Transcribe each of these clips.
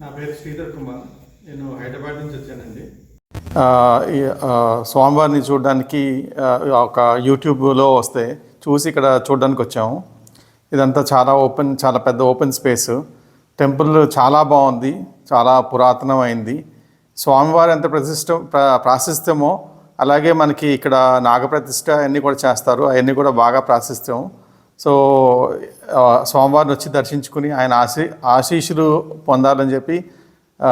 నా పేరు శ్రీధర్ కుమార్. నేను హైదరాబాద్ నుంచి వచ్చానండి. స్వామివారిని చూడడానికి ఒక యూట్యూబ్లో వస్తే చూసి ఇక్కడ చూడడానికి వచ్చాము. ఇదంతా చాలా ఓపెన్ చాలా పెద్ద ఓపెన్ స్పేస్. టెంపుల్ చాలా బాగుంది చాలా పురాతనమైంది. స్వామివారి ఎంత ప్రతిష్ట ప్రాశిస్త్యమో అలాగే మనకి ఇక్కడ నాగప్రతిష్ట అన్నీ కూడా చేస్తారు. అవన్నీ కూడా బాగా ప్రాశిస్త్యం. సో స్వామివారిని వచ్చి దర్శించుకుని ఆయన ఆశీ ఆశీస్సులు పొందాలని చెప్పి ఆ,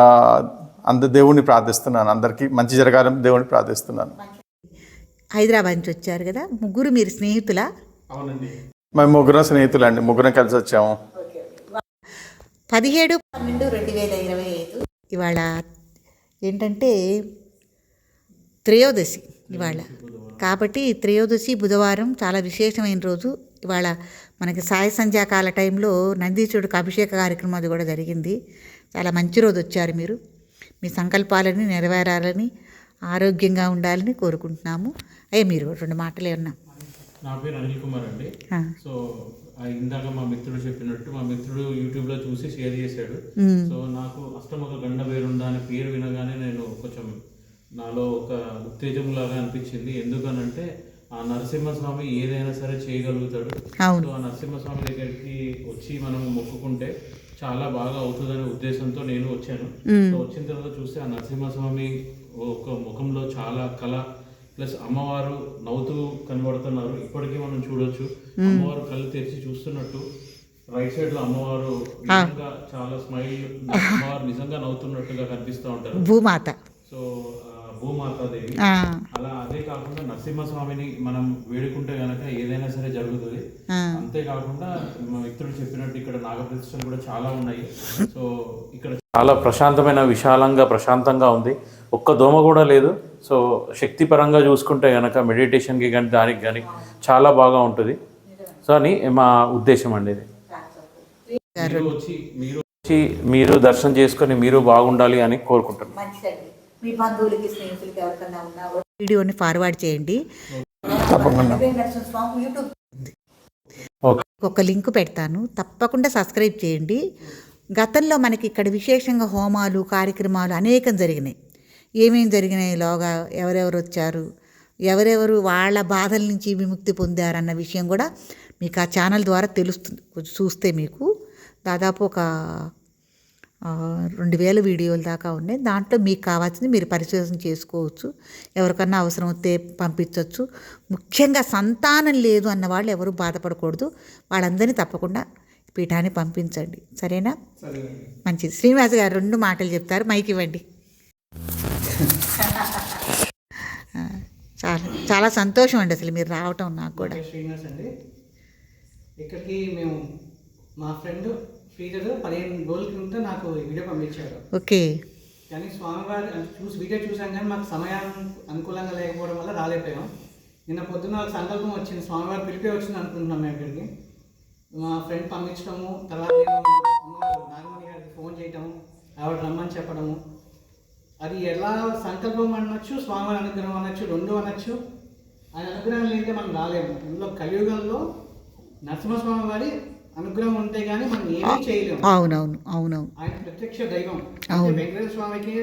అంద దేవుణ్ణి ప్రార్థిస్తున్నాను. అందరికీ మంచి జరగాలని దేవుణ్ణి ప్రార్థిస్తున్నాను. హైదరాబాద్ నుంచి వచ్చారు కదా ముగ్గురు మీరు స్నేహితుల? అవునండి. మేము ముగ్గురం స్నేహితులండి. ముగ్గురం కలిసి వచ్చాము. పదిహేడు పన్నెండు రెండు వేల ఇరవై ఐదు ఇవాళ ఏంటంటే త్రయోదశి ఇవాళ. కాబట్టి త్రయోదశి బుధవారం చాలా విశేషమైన రోజు. ఇవాళ మనకి సాయ సంధ్యాకాల టైంలో నందీశ్వరుడికి అభిషేక కార్యక్రమం అది కూడా జరిగింది. చాలా మంచి రోజు వచ్చారు మీరు. మీ సంకల్పాలని నెరవేరాలని ఆరోగ్యంగా ఉండాలని కోరుకుంటున్నాము. అయ్యే మీరు రెండు మాటలే ఉన్నా నా పేరు అనిల్ కుమార్ అండి. సో ఇందాక మా మిత్రుడు చెప్పినట్టు మా మిత్రుడు యూట్యూబ్లో చూసి షేర్ చేశాడు. సో నాకు అష్టముఖ గండ పేరుందా అనే పేరు వినగానే నేను కొంచెం నాలో ఒక ఉత్తేజం లాగా అనిపించింది. ఎందుకనంటే ఆ నరసింహస్వామి ఏదైనా సరే చేయగలుగుతాడు. సో ఆ నరసింహస్వామి దగ్గరికి వచ్చి మనం మొక్కుకుంటే చాలా బాగా అవుతుందనే ఉద్దేశంతో నేను వచ్చాను. సో వచ్చిన తర్వాత చూస్తే ఆ నరసింహస్వామి ఒక ముఖంలో చాలా కళ ప్లస్ అమ్మవారు నవ్వుతూ కనబడుతున్నారు. ఇప్పటికీ మనం చూడొచ్చు. అమ్మవారు కళ్ళు తెరిచి చూస్తున్నట్టు రైట్ సైడ్లో అమ్మవారు నిజంగా చాలా స్మైల్ అమ్మవారు నిజంగా నవ్వుతున్నట్టుగా కనిపిస్తూ ఉంటారు. భూమాత. సో భూమాతాదేవి. అలా అదే కాకుండా నరసింహస్వామిని మనం వేడుకుంటే గనక ఏదైనా సరే జరుగుతుంది. అంతేకాకుండా మా మిత్రుడు చెప్పినట్టు ఇక్కడ నాగప్రతిష్టలు కూడా చాలా ఉన్నాయి. సో ఇక్కడ చాలా ప్రశాంతమైన విశాలంగా ప్రశాంతంగా ఉంది. ఒక్క దోమ కూడా లేదు. సో శక్తి పరంగా చూసుకుంటే గనక మెడిటేషన్కి కానీ దానికి కానీ చాలా బాగా ఉంటుంది. సో అని మా ఉద్దేశం అండి ఇది. మీరు వచ్చి మీరు వచ్చి మీరు దర్శనం చేసుకొని మీరు బాగుండాలి అని కోరుకుంటున్నాను మీ బంధువులకి స్నేహితులకి ఎవరికన్నా ఉన్నా వీడియోని ఫార్వర్డ్ చేయండి. యూట్యూబ్ ఒక లింక్ పెడతాను. తప్పకుండా సబ్స్క్రైబ్ చేయండి. గతంలో మనకి ఇక్కడ విశేషంగా హోమాలు కార్యక్రమాలు అనేకం జరిగినాయి. ఏమేం జరిగినాయి? లోగా ఎవరెవరు వచ్చారు? ఎవరెవరు వాళ్ళ బాధల నుంచి విముక్తి పొందారన్న విషయం కూడా మీకు ఆ ఛానల్ ద్వారా తెలుస్తుంది. చూస్తే మీకు దాదాపు ఒక రెండు వేల వీడియోల దాకా ఉన్నాయి. దాంట్లో మీకు కావాల్సింది మీరు పరిశోధన చేసుకోవచ్చు. ఎవరికన్నా అవసరం వస్తే పంపించవచ్చు ముఖ్యంగా సంతానం లేదు అన్న వాళ్ళు ఎవరు బాధపడకూడదు. వాళ్ళందరినీ తప్పకుండా పీఠాన్ని పంపించండి. సరేనా? మంచిది. శ్రీనివాస్ గారు రెండు మాటలు చెప్తారు. మైకి ఇవ్వండి. చాలా చాలా సంతోషం అండి అసలు మీరు రావటం నాకు కూడా. శ్రీనివాస్ అండి. ఇక్కడికి మేము మా ఫ్రెండ్ శ్రీధర్ పదిహేను రోజుల క్రితం నాకు వీడియో పంపించారు. ఓకే. కానీ స్వామివారి చూసి వీడియో చూసాం కానీ మాకు సమయం అనుకూలంగా లేకపోవడం వల్ల రాలేకపోయాం. నిన్న పొద్దున్న సంకల్పం వచ్చింది. స్వామివారి పిలిపే వచ్చింది అనుకుంటున్నాం మేము ఇక్కడికి. మా ఫ్రెండ్ పంపించడము తర్వాత నాగమణి గారికి ఫోన్ చేయటము ఆవిడ రమ్మని చెప్పడము. అది ఎలా సంకల్పం అనొచ్చు స్వామివారి అనుగ్రహం అనొచ్చు రెండు అనొచ్చు. ఆయన అనుగ్రహం లేదే మనం రాలేము. ఇందులో కలియుగంలో నరసింహస్వామి వారి అనుగ్రహం ఉంటే గానీ మనం ఏమీ చేయలేము. అవునవును అవునవును. ఆయన ప్రత్యక్ష దైవం. అవును. వెంకటేశ్వర స్వామికి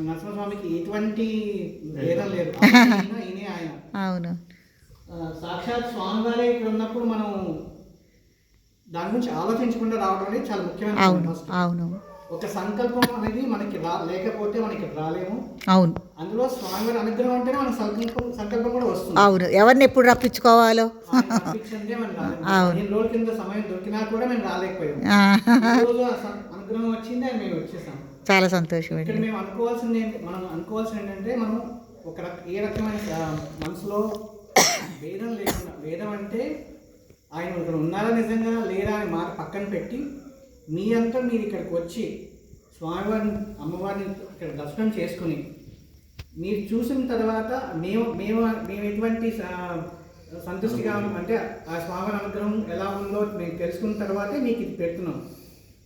నరసింహస్వామికి ఎటువంటి భేదం లేదు. ఈయనే ఆయన. అవును. సాక్షాత్ స్వామివారే ఇక్కడ ఉన్నప్పుడు మనం దాని గురించి ఆలోచించకుండా రావడం అనేది చాలా ముఖ్యమైన అవును. అవునవును ఒక సంకల్పం అనేది మనకి రా లేకపోతే మనకి రాలేము. అవును. అందులో స్వామివారి అనుగ్రహం అంటేనే మన సంకల్పం సంకల్పం కూడా వస్తుంది. అవును. ఎవరిని ఎప్పుడు రప్పించుకోవాలో. అవును. రోజుల కింద సమయం దొరికినా కూడా మేము రాలేకపోయాము. రోజు అనుగ్రహం వచ్చిందే మేము వచ్చేసాం చాలా సంతోషం ఇక్కడ మేము అనుకోవాల్సింది ఏంటి మనం అనుకోవాల్సింది ఏంటంటే మనం ఒక ఏ రకమైన మనసులో భేదం లేకుండా భేదం అంటే ఆయన ఇక్కడ ఉన్నారా నిజంగా లేరా అని మాట పక్కన పెట్టి మీ అంతా మీరు ఇక్కడికి వచ్చి స్వామివారిని అమ్మవారిని ఇక్కడ దర్శనం చేసుకుని మీరు చూసిన తర్వాత మేము మేము మేము ఎటువంటి స- సంతృష్టిగా అంటే ఆ స్వామి అనుగ్రహం ఎలా ఉందో మేము తెలుసుకున్న తర్వాతే మీకు ఇది పెడుతున్నాం.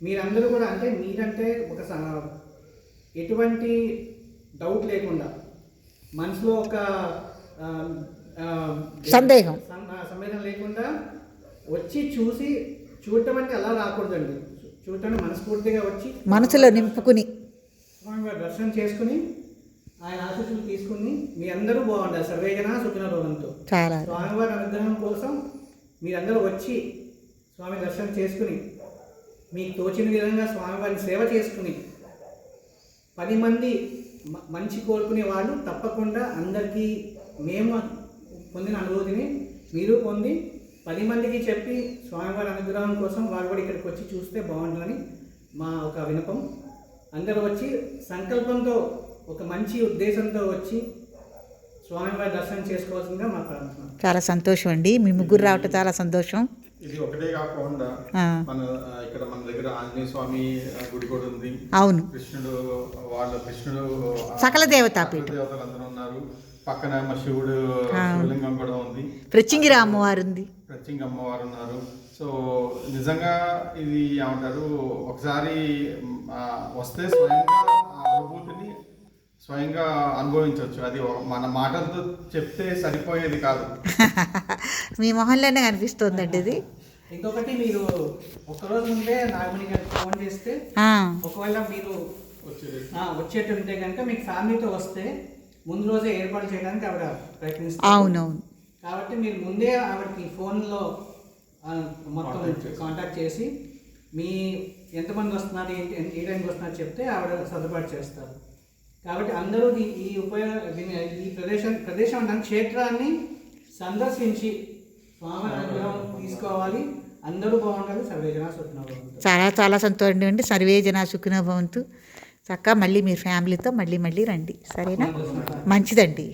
మీరందరూ కూడా అంటే మీరంటే ఒక స- ఎటువంటి డౌట్ లేకుండా మనసులో ఒక సందేహం. సందేహం లేకుండా వచ్చి చూసి చూడటం అంటే అలా రాకూడదండి. చూడటానికి మనస్ఫూర్తిగా వచ్చి మనసులో నింపుకుని. స్వామివారి దర్శనం చేసుకుని ఆయన ఆశీస్సులు తీసుకుని మీ అందరూ బాగుండాలి. సర్వేజన సుఖిన రోగంతో చాలా. స్వామివారి అనుగ్రహం కోసం మీరందరూ వచ్చి స్వామి దర్శనం చేసుకుని మీకు తోచిన విధంగా స్వామివారిని సేవ చేసుకుని పది మంది మంచి కోరుకునే వాళ్ళు తప్పకుండా అందరికీ మేము పొందిన అనుభూతిని మీరు పొంది పది మందికి చెప్పి స్వామివారి అనుగ్రహం కోసం వారు కూడా ఇక్కడికి వచ్చి చూస్తే బాగుంటుందని మా ఒక వినపం. అందరూ వచ్చి సంకల్పంతో ఒక మంచి ఉద్దేశంతో వచ్చి స్వామివారి దర్శనం చేసుకోవాల్సిందిగా మా ప్రార్థన. చాలా సంతోషం అండి మీ ముగ్గురు రావటం చాలా సంతోషం. ఇది ఒకటే కాకుండా మన ఇక్కడ మన దగ్గర ఆంజనేయ స్వామి గుడి కూడా ఉంది. అవును. కృష్ణుడు వాళ్ళ కృష్ణుడు సకల దేవతాపీఠం. సకల దేవతలు అందరూ ఉన్నారు. పక్కన మా శివుడు. శివలింగం కూడా ఉంది. ప్రత్యంగిర అమ్మవారు ఉంది ప్రత్యేక అమ్మవారు ఉన్నారు. సో నిజంగా ఇది ఏమంటారు ఒకసారి వస్తే స్వయంగా అనుభూతిని స్వయంగా అనుభవించవచ్చు. అది మన మాటలతో చెప్తే సరిపోయేది కాదు. మీ మొహంలోనే కనిపిస్తుందండి ఇది. ఇంకొకటి మీరు ఒక్కరోజు ముందే నాగమణి గారికి ఫోన్ చేస్తే ఆ, ఒకవేళ మీరు ఆ, వచ్చేట్టు కనుక మీకు ఫ్యామిలీతో వస్తే ముందు రోజే ఏర్పాటు చేయడానికి ఆవిడ ప్రయత్నిస్తారు అవునవును. కాబట్టి మీరు ముందే ఆవిడకి ఫోన్లో మొత్తం కాంటాక్ట్ చేసి మీ ఎంతమంది వస్తున్నారు ఏ టైంకి వస్తున్నారు చెప్తే ఆవిడ సర్దుబాటు చేస్తారు. కాబట్టి అందరూ ఈ- ఈ ఉపయోగ ఈ ప్రదేశం ప్రదేశం అంటే క్షేత్రాన్ని సందర్శించి స్వామి అనుగ్రహం తీసుకోవాలి. అందరూ బాగుండాలి. సర్వేజన స్వప్న చాలా చాలా సంతోషం అండి. సర్వే జన సుఖినో భవంతు. చక్కగా మళ్ళీ మీ ఫ్యామిలీతో మళ్ళీ మళ్ళీ రండి. సరేనా? మంచిదండి.